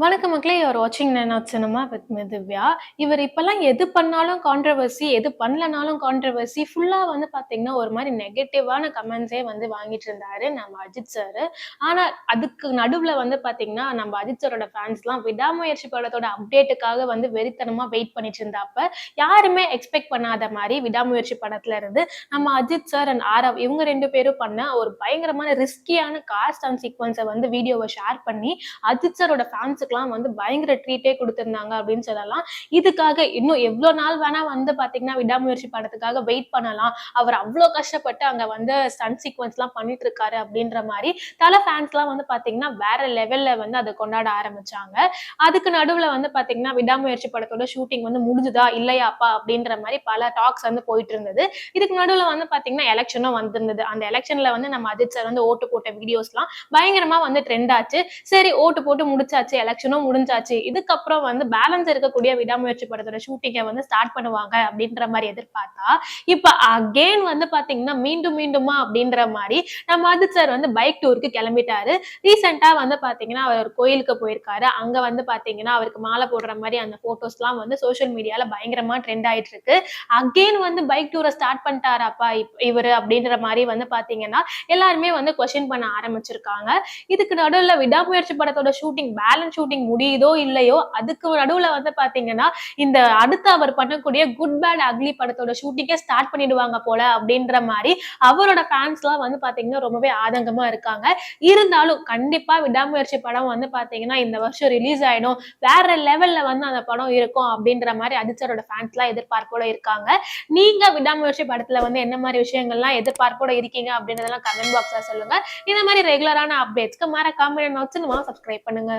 வணக்கம் மக்களே இவர் வாட்சிங் நைன் சினிமா வித் மிதிவ்யா இவர் இப்பெல்லாம் எது பண்ணாலும் கான்ட்ரவர்சி எது பண்ணலனாலும் கான்ட்ரவர்சி ஃபுல்லாக வந்து பார்த்தீங்கன்னா ஒரு மாதிரி நெகட்டிவான கமெண்ட்ஸே வந்து வாங்கிட்டு இருந்தாரு நம்ம அஜித் சார் ஆனால் அதுக்கு நடுவில் வந்து பார்த்தீங்கன்னா நம்ம அஜித் சாரோட ஃபேன்ஸ்லாம் விடாமுயற்சி படத்தோட அப்டேட்டுக்காக வந்து வெறித்தனமாக வெயிட் பண்ணிட்டு இருந்தாப்ப யாருமே எக்ஸ்பெக்ட் பண்ணாத மாதிரி விடாமுயற்சி படத்துல இருந்து நம்ம அஜித் சார் அண்ட் ஆரவ் இவங்க ரெண்டு பேரும் பண்ண ஒரு பயங்கரமான ரிஸ்கியான காஸ்ட் அண்ட் சீக்வன்ஸை வந்து வீடியோவை ஷேர் பண்ணி அஜித் சாரோட ஃபேன்ஸுக்குலாம் வந்து பயங்கர ட்ரீட்டே கொடுத்துருந்தாங்க அப்படின்னு சொல்லலாம். இதுக்காக இன்னும் எவ்வளோ நாள் வேணா வந்து பார்த்தீங்கன்னா விடாமுயற்சி படத்துக்காக வெயிட் பண்ணலாம். அவர் அவ்வளோ கஷ்டப்பட்டு அங்கே வந்து ஸ்டன் சீக்வன்ஸ்லாம் பண்ணிட்டு இருக்காரு அப்படின்ற மாதிரி தலை ஃபேன்ஸ்லாம் வந்து பார்த்தீங்கன்னா வேற லெவல்ல வந்து அதை கொண்டாட ஆரம்பிச்சாங்க. அதுக்கு நடுவில் வந்து பார்த்தீங்கன்னா விடாமுயற்சி படத்தோட ஷூட்டிங் வந்து முடிஞ்சுதா இல்லையாப்பா அப்படின்ற மாதிரி பல டாக்ஸ் வந்து போயிட்டு இருந்தது இதுக்கு நடுவில் வந்து பார்த்தீங்கன்னா எலெக்ஷனும் வந்திருந்தது. அந்த எலெக்ஷன்ல வந்து நம்ம அஜித் சார் வந்து ஓட்டு போட்ட வீடியோஸ்லாம் பயங்கரமா வந்து ட்ரெண்ட் ஆச்சு. சரி ஓட்டு போட்டு முடிச்சாச்சு எலெக்ஷன் செக்ஷனும் முடிஞ்சாச்சு. இதுக்கப்புறம் வந்து பேலன்ஸ் இருக்கக்கூடிய விடாமுயற்சி படத்தோட ஷூட்டிங்கை வந்து ஸ்டார்ட் பண்ணுவாங்க அப்படின்ற மாதிரி எதிர்பார்த்தா இப்ப அகெயின் வந்து பாத்தீங்கன்னா மீண்டும் மீண்டுமா அப்படின்ற மாதிரி நம்ம அது சார் வந்து பைக் டூருக்கு கிளம்பிட்டாரு. ரீசெண்டா வந்து பாத்தீங்கன்னா அவர் ஒரு கோயிலுக்கு போயிருக்காரு. அங்க வந்து பாத்தீங்கன்னா அவருக்கு மாலை போடுற மாதிரி அந்த போட்டோஸ்லாம் வந்து சோஷியல் மீடியால பயங்கரமா ட்ரெண்ட் ஆயிட்டு இருக்கு. அகெயின் வந்து பைக் டூரை ஸ்டார்ட் பண்ணிட்டாராப்பா இவர் அப்படின்ற மாதிரி வந்து பாத்தீங்கன்னா எல்லாருமே வந்து கொஸ்டின் பண்ண ஆரம்பிச்சிருக்காங்க. இதுக்கு நடுவில் விடாமுயற்சி படத்தோட ஷூட்டிங் பேலன்ஸ் ஷூட்டிங் முடியுதோ இல்லையோ அதுக்கு நடுவில் வந்து பாத்தீங்கன்னா இந்த அடுத்து அவர் பண்ணக்கூடிய குட் பேட் அக்லி படத்தோட ஷூட்டிங்கே ஸ்டார்ட் பண்ணிடுவாங்க போல அப்படின்ற மாதிரி அவரோட ஃபேன்ஸ்லாம் வந்து பாத்தீங்கன்னா ரொம்பவே ஆதங்கமா இருக்காங்க. இருந்தாலும் கண்டிப்பா விடாமுயற்சி படம் வந்து பாத்தீங்கன்னா இந்த வருஷம் ரிலீஸ் ஆயிடும். வேற லெவல்ல வந்து அந்த படம் இருக்கும் அப்படின்ற மாதிரி அஜித்சரோட ஃபேன்ஸ்லாம் எதிர்பார்ப்போட இருக்காங்க. நீங்க விடாமுயற்சி படத்துல வந்து என்ன மாதிரி விஷயங்கள்லாம் எதிர்பார்ப்போட இருக்கீங்க அப்படின்றதெல்லாம் கமெண்ட் பாக்ஸ்ல சொல்லுங்க. இந்த மாதிரி ரெகுலரான அப்டேட்ஸ்க்கு மறக்காம என்ன வச்சு சப்ஸ்கிரைப் பண்ணுங்க.